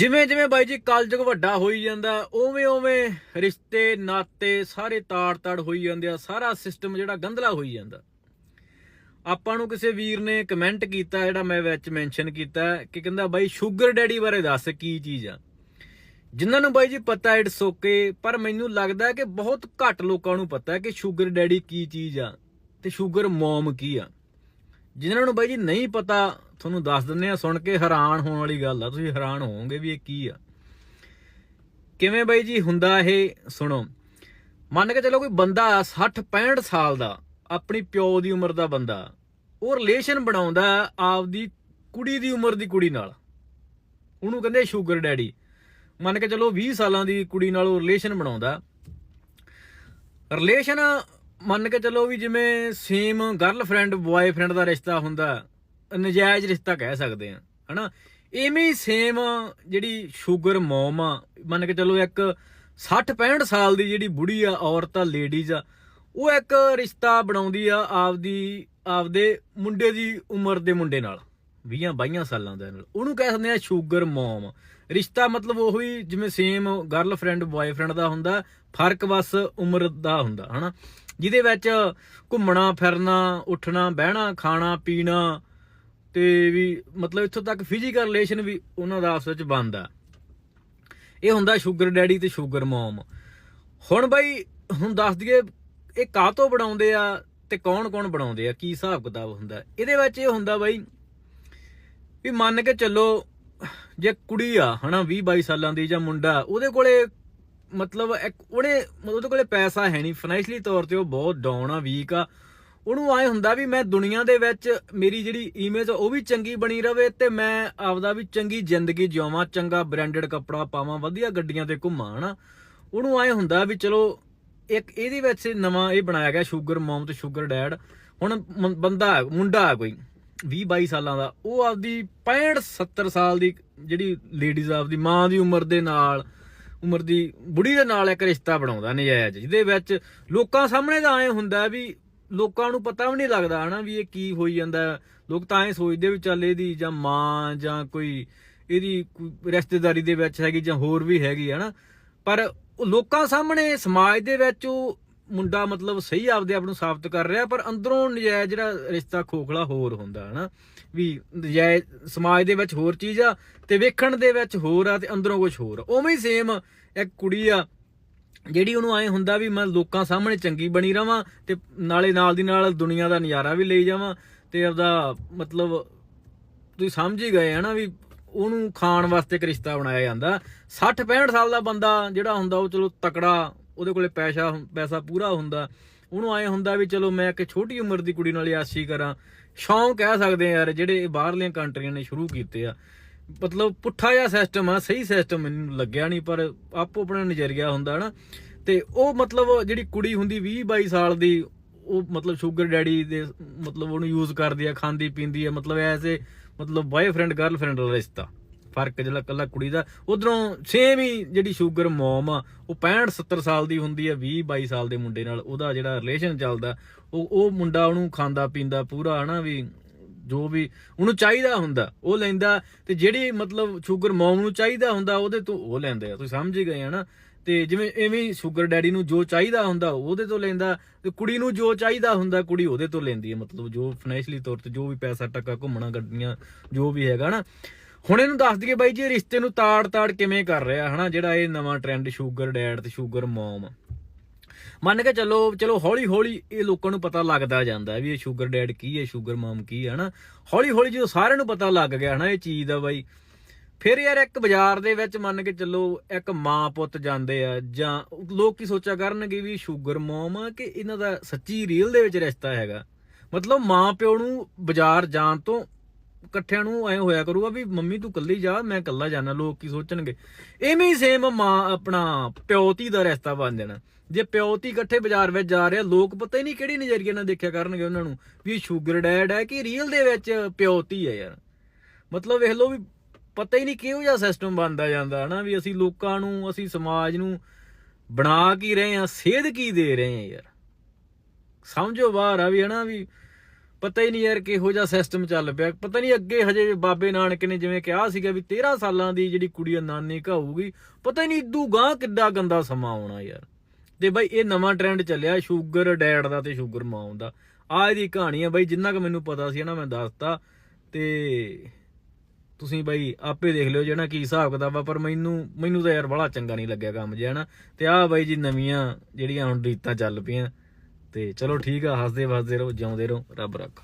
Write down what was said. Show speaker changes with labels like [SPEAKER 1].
[SPEAKER 1] ਜਿਵੇਂ ਜਿਵੇਂ ਬਾਈ ਜੀ ਕਲਯੁਗ ਵੱਡਾ ਹੋਈ ਜਾਂਦਾ, ਉਵੇਂ ਉਵੇਂ ਰਿਸ਼ਤੇ, ਨਾਤੇ ਸਾਰੇ ਤਾੜ-ਤਾੜ ਹੋਈ ਜਾਂਦੇ ਆ, ਸਾਰਾ ਸਿਸਟਮ ਜਿਹੜਾ ਗੰਧਲਾ ਹੋਈ ਜਾਂਦਾ। ਆਪਾਂ ਨੂੰ ਕਿਸੇ ਵੀਰ ਨੇ ਕਮੈਂਟ ਕੀਤਾ, ਜਿਹੜਾ ਮੈਂ ਵਿੱਚ ਮੈਂਸ਼ਨ ਕੀਤਾ, ਕਿ ਕਹਿੰਦਾ ਬਾਈ ਸ਼ੂਗਰ ਡੈਡੀ ਬਾਰੇ ਦੱਸ ਕੀ ਚੀਜ਼ ਆ। ਜਿਨ੍ਹਾਂ ਨੂੰ ਬਾਈ ਜੀ ਪਤਾ ਇਟਸ ਓਕੇ ਪਰ ਮੈਨੂੰ ਲੱਗਦਾ ਕਿ ਬਹੁਤ ਘੱਟ ਲੋਕਾਂ ਨੂੰ ਪਤਾ ਹੈ ਕਿ ਸ਼ੂਗਰ ਡੈਡੀ ਕੀ ਚੀਜ਼ ਆ ਤੇ ਸ਼ੂਗਰ ਮਮ ਕੀ ਆ। ਜਿਨ੍ਹਾਂ ਨੂੰ ਬਾਈ ਜੀ ਨਹੀਂ ਪਤਾ ਤੁਹਾਨੂੰ ਦੱਸ ਦਿੰਦੇ ਆ, ਸੁਣ ਕੇ ਹੈਰਾਨ ਹੋਣ ਵਾਲੀ ਗੱਲ ਆ, ਤੁਸੀਂ ਹੈਰਾਨ ਹੋਵੋਗੇ ਵੀ ਇਹ ਕੀ ਆ। ਕਿਵੇਂ ਬਾਈ ਜੀ ਹੁੰਦਾ ਇਹ, ਸੁਣੋ। ਮੰਨ ਕੇ ਚੱਲੋ ਕੋਈ ਬੰਦਾ 60 65 ਸਾਲ ਦਾ, ਆਪਣੀ ਪਿਓ ਦੀ ਉਮਰ ਦਾ ਬੰਦਾ, ਉਹ ਰਿਲੇਸ਼ਨ ਬਣਾਉਂਦਾ ਆਪਦੀ ਕੁੜੀ ਦੀ ਉਮਰ ਦੀ ਕੁੜੀ ਨਾਲ। ਉਹਨੂੰ ਕਹਿੰਦੇ ਸ਼ੂਗਰ ਡੈਡੀ ਮੰਨ ਕੇ ਚੱਲੋ 20 ਸਾਲਾਂ ਦੀ ਕੁੜੀ ਨਾਲ ਉਹ ਰਿਲੇਸ਼ਨ ਬਣਾਉਂਦਾ। ਰਿਲੇਸ਼ਨ ਮੰਨ ਕੇ ਚੱਲੋ ਵੀ ਜਿਵੇਂ ਸੇਮ ਗਰਲਫ੍ਰੈਂਡ ਬॉयਫ੍ਰੈਂਡ ਦਾ ਰਿਸ਼ਤਾ ਹੁੰਦਾ। ਨਜਾਇਜ਼ ਰਿਸ਼ਤਾ ਕਹਿ ਸਕਦੇ ਆ, ਹਨਾ? ਐਵੇਂ ਹੀ ਸੇਮ ਜਿਹੜੀ ਸ਼ੂਗਰ ਮੋਮ ਆ, ਮੰਨ ਕੇ ਚੱਲੋ ਇੱਕ 60 65 ਸਾਲ ਦੀ ਜਿਹੜੀ ਬੁੜੀ ਆ, ਔਰਤ ਆ ਲੇਡੀਜ਼ ਆ, ਉਹ ਇੱਕ ਰਿਸ਼ਤਾ ਬਣਾਉਂਦੀ ਆ ਆਪਦੀ, ਆਪਦੇ ਮੁੰਡੇ ਦੀ ਉਮਰ ਦੇ ਮੁੰਡੇ ਨਾਲ 20 22 ਸਾਲਾਂ ਦੇ ਨਾਲ। ਉਹਨੂੰ ਕਹਿ ਸਕਦੇ ਆ ਸ਼ੂਗਰ ਮੋਮ ਰਿਸ਼ਤਾ ਮਤਲਬ ਉਹ ਹੀ ਜਿਵੇਂ ਸੇਮ ਗਰਲਫ੍ਰੈਂਡ ਬॉयਫ੍ਰੈਂਡ ਦਾ ਹੁੰਦਾ, ਫ਼ਰਕ ਬਸ ਉਮਰ ਦਾ ਹੁੰਦਾ, ਹਨਾ? ਜਿਹਦੇ ਵਿੱਚ ਘੁੰਮਣਾ, ਫਿਰਨਾ, ਉੱਠਣਾ, ਬਹਿਣਾ, ਖਾਣਾ, ਪੀਣਾ ਤੇ ਵੀ ਮਤਲਬ ਇੱਥੋਂ ਤੱਕ ਫਿਜ਼ੀਕਲ ਰਿਲੇਸ਼ਨ ਵੀ ਉਹਨਾਂ ਦਾ ਆਪਸ ਵਿੱਚ ਬਣਦਾ। ਇਹ ਹੁੰਦਾ ਸ਼ੂਗਰ ਡੈਡੀ ਤੇ ਸ਼ੂਗਰ ਮਮ ਹੁਣ ਬਾਈ, ਹੁਣ ਦੱਸ ਦਈਏ, ਇਹ ਕਾਹਤੋਂ ਬਣਾਉਂਦੇ ਆ ਤੇ ਕੌਣ ਕੌਣ ਬਣਾਉਂਦੇ ਆ? ਕੀ ਹਿਸਾਬ ਕਿਤਾਬ ਹੁੰਦਾ? ਇਹਦੇ ਵਿੱਚ ਇਹ ਹੁੰਦਾ ਬਾਈ ਵੀ ਮੰਨ ਕੇ ਚੱਲੋ, ਜੇ ਕੁੜੀ ਆ, ਹਨਾ 20 22 ਸਾਲਾਂ ਦੀ ਜਾਂ ਮੁੰਡਾ, ਉਹਦੇ ਕੋਲੇ ਮਤਲਬ ਇੱਕ, ਉਹਨੇ ਉਹਦੇ ਕੋਲੇ ਪੈਸਾ ਹੈ ਨਹੀਂ। ਫਾਈਨੈਂਸ਼ਲੀ ਤੌਰ ਤੇ ਉਹ ਬਹੁਤ ਡਾਊਨ ਆ ਵੀਕ ਆ। ਉਹਨੂੰ ਆਏ ਹੁੰਦਾ ਵੀ ਮੈਂ ਦੁਨੀਆ ਦੇ ਵਿੱਚ ਮੇਰੀ ਜਿਹੜੀ ਇਮੇਜ ਉਹ ਵੀ ਚੰਗੀ ਬਣੀ ਰਵੇ ਤੇ ਮੈਂ ਆਪਦਾ ਵੀ ਚੰਗੀ ਜ਼ਿੰਦਗੀ ਜਿਉਵਾਂ, ਚੰਗਾ ਬ੍ਰਾਂਡਡ ਕੱਪੜਾ ਪਾਵਾਂ, ਵਧੀਆ ਗੱਡੀਆਂ ਤੇ ਘੁੰਮਾਂ, ਹਨਾ। ਉਹਨੂੰ ਆਏ ਹੁੰਦਾ ਵੀ ਚਲੋ, ਇੱਕ ਇਹਦੇ ਵਿੱਚ ਨਵਾਂ ਇਹ ਬਣਾਇਆ ਗਿਆ ਸ਼ੂਗਰ, ਮਮ ਤੇ ਸ਼ੂਗਰ ਡੈਡ। ਹੁਣ ਬੰਦਾ, ਮੁੰਡਾ ਹੈ ਕੋਈ 20 22 ਸਾਲਾਂ ਦਾ, ਉਹ ਆਪਦੀ 65 70 ਸਾਲ ਦੀ ਜਿਹੜੀ ਲੇਡੀਜ਼ ਆਪਦੀ ਮਾਂ ਦੀ ਉਮਰ ਦੇ ਨਾਲ, ਉਮਰ ਦੀ ਬੁੜੀ ਦੇ ਨਾਲ ਇੱਕ ਰਿਸ਼ਤਾ ਬਣਾਉਂਦਾ ਨਜਾਇਜ਼, ਜਿਹਦੇ ਵਿੱਚ ਲੋਕਾਂ ਸਾਹਮਣੇ ਤਾਂ ਐ ਹੁੰਦਾ ਵੀ ਲੋਕਾਂ ਨੂੰ ਪਤਾ ਵੀ ਨਹੀਂ ਲੱਗਦਾ, ਹਨਾ, ਵੀ ਇਹ ਕੀ ਹੋਈ ਜਾਂਦਾ। ਲੋਕ ਤਾਂ ਐ ਸੋਚਦੇ ਵੀ ਚੱਲ ਇਹਦੀ ਜਾਂ ਮਾਂ ਜਾਂ ਕੋਈ ਇਹਦੀ ਰਿਸ਼ਤੇਦਾਰੀ ਦੇ ਵਿੱਚ ਹੈਗੀ ਜਾਂ ਹੋਰ ਵੀ ਹੈਗੀ, ਹਨਾ। ਪਰ ਲੋਕਾਂ ਸਾਹਮਣੇ, ਸਮਾਜ ਦੇ ਵਿੱਚ ਉਹ ਮੁੰਡਾ ਮਤਲਬ ਸਹੀ ਆਪਦੇ ਆਪ ਨੂੰ ਸਾਬਤ ਕਰ ਰਿਹਾ, ਪਰ ਅੰਦਰੋਂ ਨਜਾਇਜ਼ ਜਿਹੜਾ ਰਿਸ਼ਤਾ ਖੋਖਲਾ ਹੋਰ ਹੁੰਦਾ, ਹਨਾ। ਵੀ ਨਜਾਇਜ਼ ਸਮਾਜ ਦੇ ਵਿੱਚ ਹੋਰ ਚੀਜ਼ ਆ ਤੇ ਵੇਖਣ ਦੇ ਵਿੱਚ ਹੋਰ ਆ ਤੇ ਅੰਦਰੋਂ ਕੁਝ ਹੋਰ ਉਵੇਂ ਹੀ ਸੇਮ ਇੱਕ ਕੁੜੀ ਆ ਜਿਹੜੀ ਉਹਨੂੰ ਐ ਹੁੰਦਾ ਵੀ ਮੈਂ ਲੋਕਾਂ ਸਾਹਮਣੇ ਚੰਗੀ ਬਣੀ ਰਵਾਂ ਤੇ ਨਾਲੇ ਨਾਲ ਦੀ ਨਾਲ ਦੁਨੀਆ ਦਾ ਨਜ਼ਾਰਾ ਵੀ ਲਈ ਜਾਵਾਂ ਤੇ ਆਪਦਾ ਮਤਲਬ ਤੁਸੀਂ ਸਮਝ ਹੀ ਗਏ ਹਨਾ ਵੀ ਉਹਨੂੰ ਖਾਣ ਵਾਸਤੇ ਇੱਕ ਰਿਸ਼ਤਾ ਬਣਾਇਆ ਜਾਂਦਾ। 60 65 ਸਾਲ ਦਾ ਬੰਦਾ ਜਿਹੜਾ ਹੁੰਦਾ ਉਹ ਚਲੋ ਤਕੜਾ, ਉਹਦੇ ਕੋਲੇ ਪੈਸਾ ਪੈਸਾ ਪੂਰਾ ਹੁੰਦਾ। ਉਹਨੂੰ ਐ ਹੁੰਦਾ ਵੀ ਚਲੋ ਮੈਂ ਇੱਕ ਛੋਟੀ ਉਮਰ ਦੀ ਕੁੜੀ ਨਾਲ ਯਾਸੀ ਕਰਾਂ। ਸ਼ੌਂਕ ਕਹਿ ਸਕਦੇ ਆ ਯਾਰ ਜਿਹੜੇ ਇਹ ਬਾਹਰਲੀਆਂ ਕੰਟਰੀਆਂ ਨੇ ਸ਼ੁਰੂ ਕੀਤੇ ਆ। ਮਤਲਬ ਪੁੱਠਾ ਜਿਹਾ ਸਿਸਟਮ ਆ, ਸਹੀ ਸਿਸਟਮ ਮੈਨੂੰ ਲੱਗਿਆ ਨਹੀਂ ਪਰ ਆਪੋ ਆਪਣਾ ਨਜ਼ਰੀਆ ਹੁੰਦਾ ਹਨਾ ਤੇ ਉਹ ਮਤਲਬ ਜਿਹੜੀ ਕੁੜੀ ਹੁੰਦੀ 20 22 ਸਾਲ ਦੀ, ਉਹ ਮਤਲਬ ਸ਼ੂਗਰ ਡੈਡੀ ਦੇ ਮਤਲਬ ਉਹਨੂੰ ਯੂਜ਼ ਕਰਦੀ ਆ, ਖਾਂਦੀ ਪੀਂਦੀ ਆ, ਮਤਲਬ ਐਸੇ ਮਤਲਬ ਬॉयਫ੍ਰੈਂਡ ਗਰਲਫ੍ਰੈਂਡ ਦਾ ਰਿਸ਼ਤਾ। ਫ਼ਰਕ ਜਿਹੜਾ ਕੱਲਾ ਕੁੜੀ ਦਾ, ਉਧਰੋਂ ਸੇਮ ਹੀ ਜਿਹੜੀ ਸ਼ੂਗਰ ਮਮ ਆ, ਉਹ 65 70 ਸਾਲ ਦੀ ਹੁੰਦੀ ਆ 20 22 ਸਾਲ ਦੇ ਮੁੰਡੇ ਨਾਲ, ਉਹਦਾ ਜਿਹੜਾ ਰਿਲੇਸ਼ਨ ਚੱਲਦਾ, ਉਹ ਉਹ ਮੁੰਡਾ ਉਹਨੂੰ ਖਾਂਦਾ ਪੀਂਦਾ ਪੂਰਾ ਹਨਾ ਵੀ ਜੋ ਵੀ ਉਹਨੂੰ ਚਾਹੀਦਾ ਹੁੰਦਾ, ਉਹ ਲੈਂਦਾ ਤੇ ਜਿਹੜੀ ਮਤਲਬ ਸ਼ੂਗਰ ਮਮ ਨੂੰ ਚਾਹੀਦਾ ਹੁੰਦਾ, ਉਹਦੇ ਤੋਂ ਉਹ ਲੈਂਦੇ ਆ। ਤੁਸੀਂ ਸਮਝ ਗਏ ਹਨਾ ਤੇ ਜਿਵੇਂ ਐਵੇਂ ਸ਼ੂਗਰ ਡੈਡੀ ਨੂੰ ਜੋ ਚਾਹੀਦਾ ਹੁੰਦਾ, ਉਹਦੇ ਤੋਂ ਲੈਂਦਾ। ਤੇ ਕੁੜੀ ਨੂੰ ਜੋ ਚਾਹੀਦਾ ਹੁੰਦਾ, ਕੁੜੀ ਉਹਦੇ ਤੋਂ ਲੈਂਦੀ ਹੈ ਮਤਲਬ ਜੋ ਫਾਈਨੈਂਸ਼ਲੀ ਤੌਰ ਤੇ ਜੋ ਵੀ ਪੈਸਾ ਟੱਕਾ ਘੁੰਮਣਾ, ਗੱਡੀਆਂ, ਜੋ ਵੀ ਹੈਗਾ ਨਾ। ਹੁਣ ਇਹਨੂੰ ਦੱਸ ਦਈਏ ਬਾਈ ਜੀ ਰਿਸ਼ਤੇ ਨੂੰ ਤਾੜ-ਤਾੜ ਕਿਵੇਂ ਕਰ ਰਿਹਾ, ਹਨਾ? ਜਿਹੜਾ ਇਹ ਨਵਾਂ ਟ੍ਰੈਂਡ ਸ਼ੂਗਰ ਡੈਡ ਤੇ ਸ਼ੂਗਰ ਮਮ ਮੰਨ ਕੇ ਚੱਲੋ, ਚਲੋ ਹੌਲੀ ਹੌਲੀ ਇਹ ਲੋਕਾਂ ਨੂੰ ਪਤਾ ਲੱਗਦਾ ਜਾਂਦਾ ਵੀ ਇਹ ਸ਼ੂਗਰ ਡੈਡ ਕੀ ਹੈ ਸ਼ੂਗਰ ਮਮ ਕੀ ਹੈ, ਹਨਾ? ਹੌਲੀ ਹੌਲੀ ਜਦੋਂ ਸਾਰਿਆਂ ਨੂੰ ਪਤਾ ਲੱਗ ਗਿਆ, ਹਨਾ, ਇਹ ਚੀਜ਼ ਦਾ ਬਾਈ, ਫਿਰ ਯਾਰ ਇੱਕ ਬਾਜ਼ਾਰ ਦੇ ਵਿੱਚ ਮੰਨ ਕੇ ਚੱਲੋ, ਇੱਕ ਮਾਂ ਪੁੱਤ ਜਾਂਦੇ ਆ, ਜਾਂ ਲੋਕ ਕੀ ਸੋਚਿਆ ਕਰਨਗੇ ਵੀ ਸ਼ੂਗਰ ਮਮ ਆ ਕਿ ਇਹਨਾਂ ਦਾ ਸੱਚੀ ਰੀਅਲ ਦੇ ਵਿੱਚ ਰਿਸ਼ਤਾ ਹੈਗਾ? ਮਤਲਬ ਮਾਂ ਪਿਓ ਨੂੰ ਬਾਜ਼ਾਰ ਜਾਣ ਤੋਂ ਇਕੱਠਿਆਂ ਨੂੰ ਐ ਹੋਇਆ ਕਰੂਗਾ ਵੀ ਮੰਮੀ ਤੂੰ ਇਕੱਲੀ ਜਾ, ਮੈਂ ਇਕੱਲਾ ਜਾਣਾ ਲੋਕ ਕੀ ਸੋਚਣਗੇ? ਐਵੇਂ ਹੀ ਸੇਮ ਮਾਂ ਆਪਣਾ ਪਿਓ ਧੀ ਦਾ ਰਿਸ਼ਤਾ ਬਣ ਜਾਣਾ। ਜੇ ਪਿਓਤੀ ਇਕੱਠੇ ਬਾਜ਼ਾਰ ਵਿੱਚ ਜਾ ਰਿਹਾ ਲੋਕ ਪਤਾ ਹੀ ਨਹੀਂ ਕਿਹੜੀ ਨਜ਼ਰੀਏ ਨਾਲ ਦੇਖਿਆ ਕਰਨਗੇ ਉਹਨਾਂ ਨੂੰ ਵੀ ਇਹ ਸ਼ੂਗਰ ਡੈਡ ਹੈ ਕਿ ਰੀਅਲ ਦੇ ਵਿੱਚ ਪਿਓਤੀ ਹੈ ਯਾਰ। ਮਤਲਬ ਵੇਖ ਲਓ ਵੀ ਪਤਾ ਹੀ ਨਹੀਂ ਕਿਹੋ ਜਿਹਾ ਸਿਸਟਮ ਬਣਦਾ ਜਾਂਦਾ, ਹਨਾ ਵੀ ਅਸੀਂ ਲੋਕਾਂ ਨੂੰ, ਅਸੀਂ ਸਮਾਜ ਨੂੰ ਬਣਾ ਕੀ ਰਹੇ ਆ ਸੇਧ ਕੀ ਦੇ ਰਹੇ ਆ ਯਾਰ। ਸਮਝੋ ਬਾਹਰ ਆ ਵੀ, ਹਨਾ ਵੀ ਪਤਾ ਹੀ ਨਹੀਂ ਯਾਰ ਕਿਹੋ ਜਿਹਾ ਸਿਸਟਮ ਚੱਲ ਪਿਆ। ਪਤਾ ਨਹੀਂ ਅੱਗੇ ਹਜੇ ਬਾਬੇ ਨਾਨਕ ਨੇ ਜਿਵੇਂ ਕਿਹਾ ਸੀਗਾ ਵੀ 13 ਸਾਲਾਂ ਦੀ ਜਿਹੜੀ ਕੁੜੀ ਆ, ਨਾਨੀ ਘਾਊਗੀ, ਪਤਾ ਹੀ ਨਹੀਂ ਇਦੂ ਗਾਂ ਕਿੱਡਾ ਗੰਦਾ ਸਮਾਂ ਆਉਣਾ ਯਾਰ। ਤੇ ਬਾਈ ਇਹ ਨਵਾਂ ਟ੍ਰੈਂਡ ਚੱਲਿਆ ਸ਼ੂਗਰ ਡੈਡ ਦਾ ਤੇ ਸ਼ੂਗਰ ਮਾਮ ਦਾ। ਆਹ ਇਹਦੀ ਕਹਾਣੀ ਆ ਬਾਈ, ਜਿੰਨਾ ਕੁ ਮੈਨੂੰ ਪਤਾ ਸੀ ਨਾ, ਮੈਂ ਦੱਸਤਾ। ਤੇ ਤੁਸੀਂ ਬਾਈ ਆਪੇ ਦੇਖ ਲਿਓ ਜਿਹੜਾ ਕੀ ਹਿਸਾਬ ਕਿਤਾਬ ਆ, ਪਰ ਮੈਨੂੰ ਮੈਨੂੰ ਤਾਂ ਯਾਰ ਬੜਾ ਚੰਗਾ ਨਹੀਂ ਲੱਗਿਆ ਕੰਮ ਜਿਹਾ ਨਾ ਤੇ ਆਹ ਬਾਈ ਜੀ ਨਵੀਆਂ ਜਿਹੜੀਆਂ ਹੁਣ ਰੀਤਾਂ ਚੱਲ ਪਈਆਂ। ਤੇ ਚਲੋ ਠੀਕ ਆ ਹੱਸਦੇ ਵਸਦੇ ਰਹੋ, ਜਿਉਂਦੇ ਰਹੋ, ਰੱਬ ਰੱਖ।